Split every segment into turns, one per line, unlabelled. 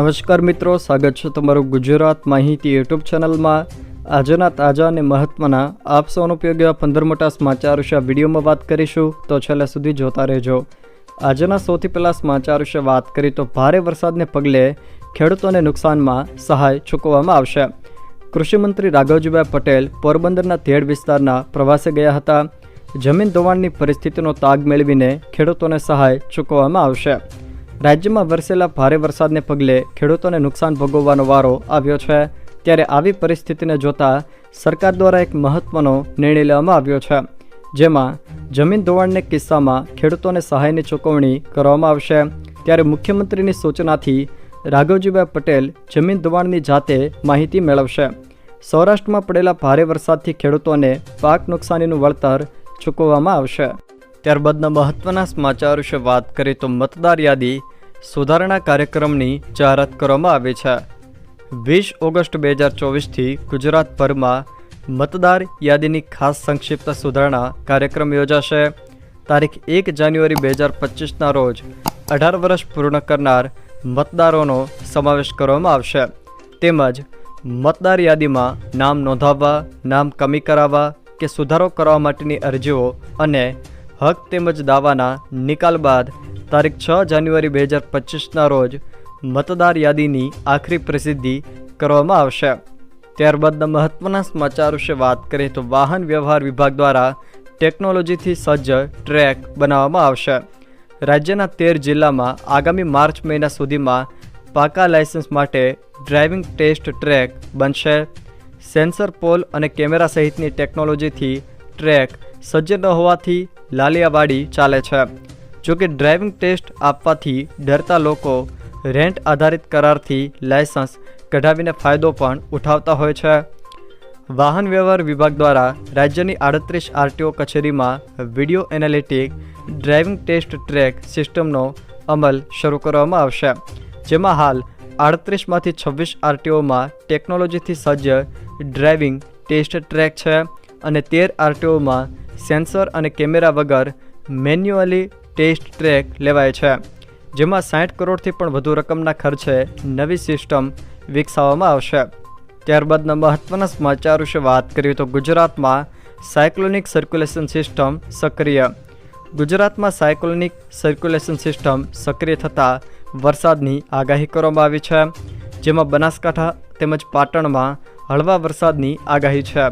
નમસ્કાર મિત્રો, સ્વાગત છે તમારું ગુજરાત માહિતી યુટ્યુબ ચેનલમાં. આજના તાજા અને મહત્વના, આપ સૌનો ઉપયોગ એવા પંદર મોટા સમાચાર વિશે વિડીયોમાં વાત કરીશું, તો છેલ્લે સુધી જોતા રહેજો. આજના સૌથી પહેલાં સમાચાર વિશે વાત કરી, તો ભારે વરસાદને પગલે ખેડૂતોને નુકસાનમાં સહાય ચૂકવવામાં આવશે. કૃષિમંત્રી રાઘવજીભાઈ પટેલ પોરબંદરના ધેડ વિસ્તારના પ્રવાસે ગયા હતા. જમીન ધોવાણની પરિસ્થિતિનો તાગ મેળવીને ખેડૂતોને સહાય ચૂકવવામાં આવશે. રાજ્યમાં વરસેલા ભારે વરસાદને પગલે ખેડૂતોને નુકસાન ભોગવવાનો વારો આવ્યો છે. ત્યારે આવી પરિસ્થિતિને જોતા સરકાર દ્વારા એક મહત્વનો નિર્ણય લેવામાં આવ્યો છે. જેમાં જમીન ધોવાણને કિસ્સામાં ખેડૂતોને સહાયની ચૂકવણી કરવામાં આવશે. ત્યારે મુખ્યમંત્રીની સૂચનાથી રાઘવજીભાઈ પટેલ જમીન ધોવાણની જાતે માહિતી મેળવશે. સૌરાષ્ટ્રમાં પડેલા ભારે વરસાદથી ખેડૂતોને પાક નુકસાનીનું વળતર ચૂકવવામાં આવશે. ત્યારબાદના મહત્વના સમાચાર વિશે વાત કરીએ તો મતદાર યાદી સુધારણા કાર્યક્રમની જાહેરાત કરવામાં આવી છે. વીસ ઓગસ્ટ બે હજાર ચોવીસથી ગુજરાતભરમાં મતદાર યાદીની ખાસ સંક્ષિપ્ત સુધારણા કાર્યક્રમ યોજાશે. તારીખ એક જાન્યુઆરી બે હજાર પચીસના રોજ અઢાર વર્ષ પૂર્ણ કરનાર મતદારોનો સમાવેશ કરવામાં આવશે. તેમજ મતદાર યાદીમાં નામ નોંધાવવા, નામ કમી કરાવવા કે સુધારો કરવા માટેની અરજીઓ અને હક તેમજ દાવાના નિકાલ બાદ તારીખ છ જાન્યુઆરી બે હજાર પચીસના રોજ મતદાર યાદીની આખરી પ્રસિદ્ધિ કરવામાં આવશે. ત્યારબાદના મહત્વના સમાચાર વિશે વાત કરીએ તો વાહન વ્યવહાર વિભાગ દ્વારા ટેકનોલોજીથી સજ્જ ટ્રેક બનાવવામાં આવશે. રાજ્યના તેર જિલ્લામાં આગામી માર્ચ મહિના સુધીમાં પાકા લાયસન્સ માટે ડ્રાઇવિંગ ટેસ્ટ ટ્રેક બનશે. સેન્સર પોલ અને કેમેરા સહિતની ટેકનોલોજીથી ટ્રેક સજ્જ ન હોવાથી લાલિયાવાડી ચાલે છે. જોકે ડ્રાઇવિંગ ટેસ્ટ આપવાથી ડરતા લોકો રેન્ટ આધારિત કરારથી લાયસન્સ કઢાવીને ફાયદો પણ ઉઠાવતા હોય છે. વાહન વ્યવહાર વિભાગ દ્વારા રાજ્યની આડત્રીસ આરટીઓ કચેરીમાં video analytic driving test track સિસ્ટમનો અમલ શરૂ કરવામાં આવશે, જેમાં હાલ આડત્રીસમાંથી છવ્વીસ આરટીઓમાં ટેકનોલોજીથી સજ્જ ડ્રાઇવિંગ ટેસ્ટ ટ્રેક છે અને તેર આરટીઓમાં સેન્સર અને કેમેરા વગર મેન્યુઅલી ટેસ્ટ ટ્રેક લેવાય છે. જેમાં સાઠ કરોડથી પણ વધુ રકમના ખર્ચે નવી સિસ્ટમ વિકસાવવામાં આવશે. ત્યારબાદના મહત્વના સમાચાર વિશે વાત કરીએ તો ગુજરાતમાં સાયક્લોનિક સર્ક્યુલેશન સિસ્ટમ સક્રિય. ગુજરાતમાં સાયક્લોનિક સર્ક્યુલેશન સિસ્ટમ સક્રિય થતાં વરસાદની આગાહી કરવામાં આવી છે. જેમાં બનાસકાંઠા તેમજ પાટણમાં હળવા વરસાદની આગાહી છે.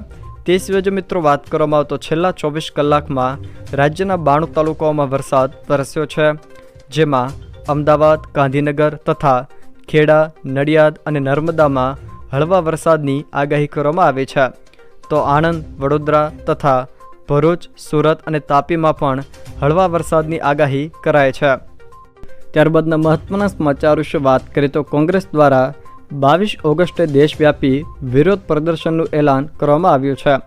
તે સિવાય જો મિત્રો વાત કરવામાં આવે તો છેલ્લા ચોવીસ કલાકમાં રાજ્યના બાણું તાલુકાઓમાં વરસાદ વરસ્યો છે, જેમાં અમદાવાદ, ગાંધીનગર તથા ખેડા, નડિયાદ અને નર્મદામાં હળવા વરસાદની આગાહી કરવામાં આવી છે. તો આણંદ, વડોદરા તથા ભરૂચ, સુરત અને તાપીમાં પણ હળવા વરસાદની આગાહી કરાય છે. ત્યારબાદના મહત્ત્વના સમાચાર વિશે વાત કરીએ તો કોંગ્રેસ દ્વારા બાવીસ ઓગસ્ટે દેશવ્યાપી વિરોધ પ્રદર્શનનું એલાન કરવામાં આવ્યું છે.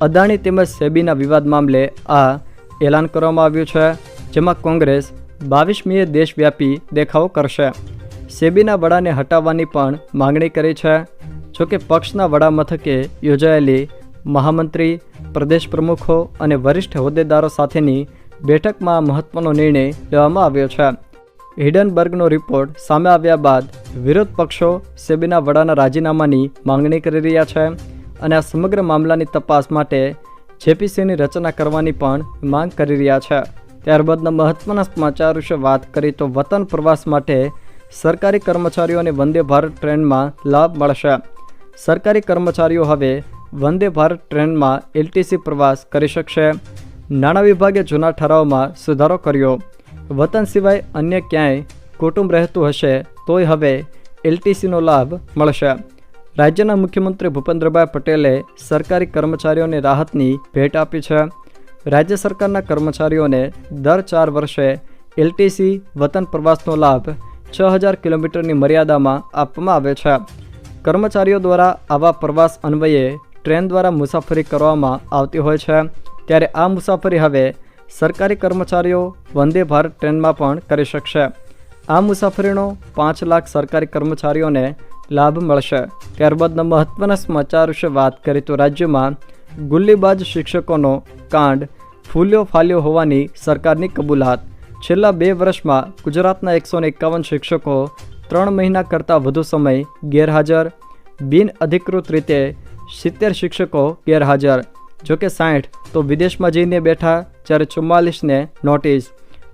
અદાણી તેમજ સેબીના વિવાદ મામલે આ એલાન કરવામાં આવ્યું છે, જેમાં કોંગ્રેસ બાવીસમીએ દેશવ્યાપી દેખાવો કરશે. સેબીના વડાને હટાવવાની પણ માંગણી કરી છે, જોકે પક્ષના વડા મથકે યોજાયેલી મહામંત્રી, પ્રદેશ પ્રમુખો અને વરિષ્ઠ હોદ્દેદારો સાથેની બેઠકમાં મહત્વનો નિર્ણય લેવામાં આવ્યો છે. હિડનબર્ગનો રિપોર્ટ સામે આવ્યા બાદ વિરોધ પક્ષો સેબીના વડાના રાજીનામાની માંગણી કરી રહ્યા છે અને આ સમગ્ર મામલાની તપાસ માટે જેપીસીની રચના કરવાની પણ માંગ કરી રહ્યા છે. ત્યારબાદના મહત્વના સમાચાર વિશે વાત કરી તો વતન પ્રવાસ માટે સરકારી કર્મચારીઓને વંદે ભારત ટ્રેનમાં લાભ મળશે. સરકારી કર્મચારીઓ હવે વંદે ભારત ટ્રેનમાં એલટીસી પ્રવાસ કરી શકશે. નાણાં વિભાગે જૂના ઠરાવમાં સુધારો કર્યો. વતન સિવાય અન્ય ક્યાંય કુટુંબ રહેતું હશે, તોય હવે એલટીસીનો લાભ મળશે. રાજ્યના મુખ્યમંત્રી ભૂપેન્દ્રભાઈ પટેલે સરકારી કર્મચારીઓને રાહતની ભેટ આપી છે. રાજ્ય સરકારના કર્મચારીઓને દર ચાર વર્ષે એલટીસી વતન પ્રવાસનો લાભ છ હજાર કિલોમીટરની મર્યાદામાં આપવામાં આવે છે. કર્મચારીઓ દ્વારા આવા પ્રવાસ અન્વયે ટ્રેન દ્વારા મુસાફરી કરવામાં આવતી હોય છે. ત્યારે આ મુસાફરી હવે સરકારી કર્મચારીઓ વંદે ભારત ટ્રેનમાં પણ કરી શકશે. આ મુસાફરીનો પાંચ લાખ સરકારી કર્મચારીઓને લાભ મળશે. ત્યારબાદના મહત્વના સમાચાર વિશે વાત કરી તો રાજ્યમાં ગુલ્લીબાજ શિક્ષકોનો કાંડ ફૂલ્યો ફાલ્યો હોવાની સરકારની કબૂલાત. છેલ્લા બે વર્ષમાં ગુજરાતના એકસો એકાવન શિક્ષકો ત્રણ મહિના કરતાં વધુ સમય ગેરહાજર. બિન અધિકૃત રીતે સિત્તેર શિક્ષકો ગેરહાજર. જોકે સાઠ, તો વિદેશમાં જઈને બેઠા જ્યારે ચુમ્માલીસને નોટિસ.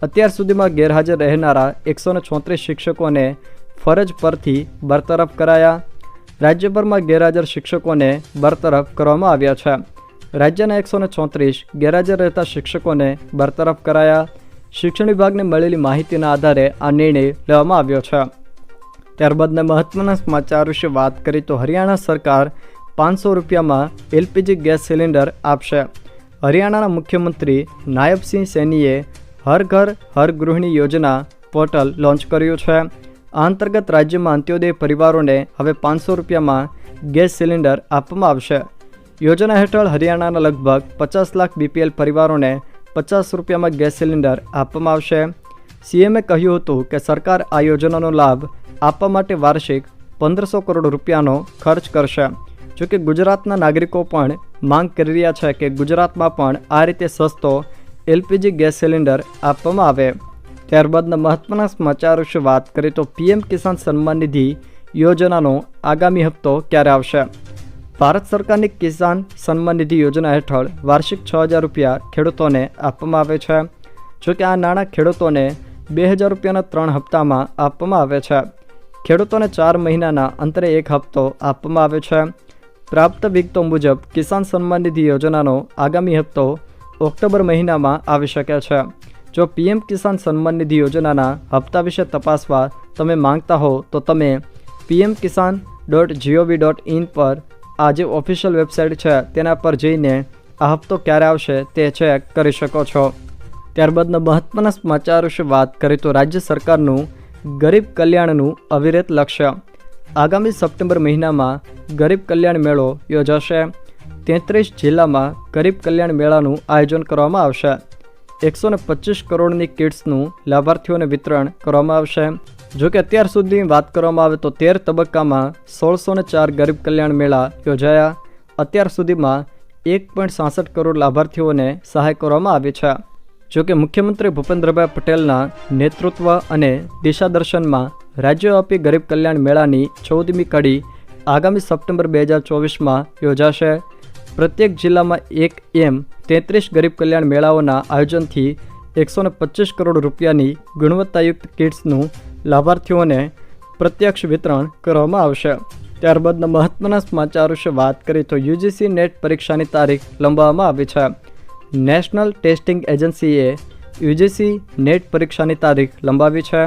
અત્યાર સુધીમાં ગેરહાજર રહેનારા એકસો છોત્રીસ શિક્ષકોને ફરજ પરથી બરતરફ કરાયા. રાજ્યભરમાં ગેરહાજર શિક્ષકોને બરતરફ કરવામાં આવ્યા છે. રાજ્યના એકસો ચોત્રીસ ગેરહાજર રહેતા શિક્ષકોને બરતરફ કરાયા. શિક્ષણ વિભાગને મળેલી માહિતીના આધારે આ નિર્ણય લેવામાં આવ્યો છે. ત્યારબાદના મહત્વના સમાચાર વિશે વાત કરી તો હરિયાણા સરકાર પાંચસો રૂપિયામાં એલપીજી ગેસ સિલિન્ડર આપશે. હરિયાણાના મુખ્યમંત્રી નાયબસિંહ સૈનીએ હર ઘર, હર ગૃહિણી યોજના પોર્ટલ લોન્ચ કર્યું છે. આ અંતર્ગત રાજ્યમાં અંત્યોદય પરિવારોને હવે પાંચસો રૂપિયામાં ગેસ સિલિન્ડર આપવામાં આવશે. યોજના હેઠળ હરિયાણાના લગભગ પચાસ લાખ બીપીએલ પરિવારોને પચાસ રૂપિયામાં ગેસ સિલિન્ડર આપવામાં આવશે. સીએમએ કહ્યું હતું કે સરકાર આ યોજનાનો લાભ આપવા માટે વાર્ષિક પંદરસો કરોડ રૂપિયાનો ખર્ચ કરશે. જોકે ગુજરાતના નાગરિકો પણ માંગ કરી રહ્યા છે કે ગુજરાતમાં પણ આ રીતે સસ્તો એલપીજી ગેસ સિલિન્ડર આપવામાં આવે. ત્યારબાદના મહત્વના સમાચાર વિશે વાત કરીએ તો પીએમ કિસાન સન્માન નિધિ યોજનાનો આગામી હપ્તો ક્યારે આવશે? ભારત સરકારની કિસાન સન્માન નિધિ યોજના હેઠળ વાર્ષિક છ હજાર રૂપિયા ખેડૂતોને આપવામાં આવે છે. જોકે આ નાણાં ખેડૂતોને બે હજાર રૂપિયાના ત્રણ હપ્તામાં આપવામાં આવે છે. ખેડૂતોને ચાર મહિનાના અંતરે એક હપ્તો આપવામાં આવે છે. પ્રાપ્ત વિગતો મુજબ કિસાન સન્માન નિધિ યોજનાનો આગામી હપ્તો ઓક્ટોબર મહિનામાં આવી શકે છે. જો પીએમ કિસાન સન્માન નિધિ યોજનાના હપ્તા વિશે તપાસવા તમે માંગતા હો, તો તમે PM Kisan dot GOV dot in પર આ જે ઓફિશિયલ વેબસાઇટ છે, તેના પર જઈને આ હપ્તો ક્યારે આવશે તે ચેક કરી શકો છો. ત્યારબાદના મહત્ત્વના સમાચાર વિશે વાત કરીએ તો રાજ્ય સરકારનું ગરીબ કલ્યાણનું અવિરત લક્ષ્ય. આગામી સપ્ટેમ્બર મહિનામાં ગરીબ કલ્યાણ મેળો યોજાશે. તેત્રીસ જિલ્લામાં ગરીબ કલ્યાણ મેળાનું આયોજન કરવામાં આવશે. એકસો ને પચીસ કરોડની કિટ્સનું લાભાર્થીઓને વિતરણ કરવામાં આવશે. જો કે અત્યાર સુધી વાત કરવામાં આવે તો તેર તબક્કામાં સોળસો ને ચાર ગરીબ કલ્યાણ મેળા યોજાયા. અત્યાર સુધીમાં એક પોઈન્ટ સાસઠ કરોડ લાભાર્થીઓને સહાય કરવામાં આવી છે. જો કે મુખ્યમંત્રી ભૂપેન્દ્રભાઈ પટેલના નેતૃત્વ અને દિશાદર્શનમાં રાજ્યવ્યાપી ગરીબ કલ્યાણ મેળાની ચૌદમી કડી આગામી સપ્ટેમ્બર બે હજાર ચોવીસમાં યોજાશે. પ્રત્યેક જિલ્લામાં એક એમ તેત્રીસ ગરીબ કલ્યાણ મેળાઓના આયોજનથી એકસો પચીસ કરોડ રૂપિયાની ગુણવત્તાયુક્ત કિટ્સનું લાભાર્થીઓને પ્રત્યક્ષ વિતરણ કરવામાં આવશે. ત્યારબાદના મહત્ત્વના સમાચાર વિશે વાત કરીએ તો યુજીસી નેટ પરીક્ષાની તારીખ લંબાવવામાં આવી છે. નેશનલ ટેસ્ટિંગ એજન્સીએ યુજીસી નેટ પરીક્ષાની તારીખ લંબાવી છે.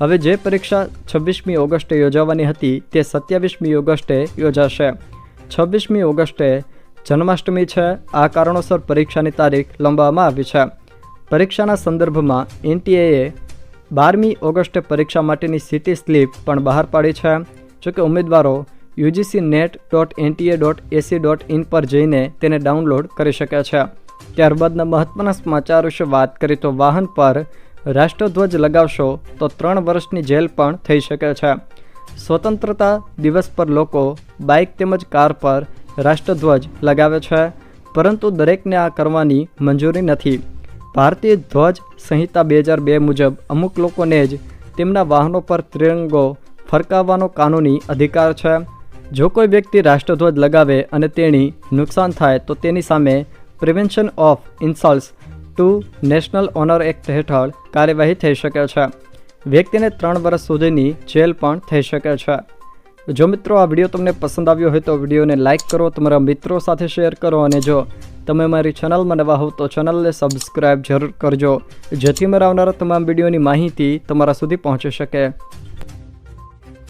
હવે જે પરીક્ષા છવ્વીસમી ઓગસ્ટે યોજાવાની હતી તે સત્યાવીસમી ઓગસ્ટે યોજાશે. છવ્વીસમી ઓગસ્ટે જન્માષ્ટમી છે. આ કારણોસર પરીક્ષાની તારીખ લંબાવવામાં આવી છે. પરીક્ષાના સંદર્ભમાં એનટીએએ બારમી ઓગસ્ટે પરીક્ષા માટેની સિટી સ્લીપ પણ બહાર પાડી છે. જોકે ઉમેદવારો UGC NET dot NTA dot AC dot in પર જઈને તેને ડાઉનલોડ કરી શકે છે. ત્યારબાદના મહત્વના સમાચાર વિશે વાત કરીએ તો વાહન પર રાષ્ટ્રધ્વજ લગાવશો તો ત્રણ વર્ષની જેલ પણ થઈ શકે છે. સ્વતંત્રતા દિવસ પર લોકો બાઇક તેમજ કાર પર રાષ્ટ્રધ્વજ લગાવે છે, પરંતુ દરેકને આ કરવાની મંજૂરી નથી. ભારતીય ધ્વજ સંહિતા બે હજાર બે મુજબ અમુક લોકોને જ તેમના વાહનો પર ત્રિરંગો ફરકાવવાનો કાનૂની અધિકાર છે. જો કોઈ વ્યક્તિ રાષ્ટ્રધ્વજ લગાવે અને તેની નુકસાન થાય તો તેની સામે prevention of insults to national honour act હેઠળ કાર્યવાહી થઈ શકે છે. વ્યક્તિને ત્રણ વર્ષ સુધીની જેલ પણ થઈ શકે છે. જો મિત્રો આ વીડિયો તમને પસંદ આવ્યો હોય તો વિડીયોને લાઇક કરો, તમારા મિત્રો સાથે શેર કરો અને જો તમે મારી ચેનલમાં નવા હો તો ચેનલને સબસ્ક્રાઈબ જરૂર કરજો, જેથી મારા આવનારા તમામ વિડીયોની માહિતી તમારા સુધી પહોંચી શકે.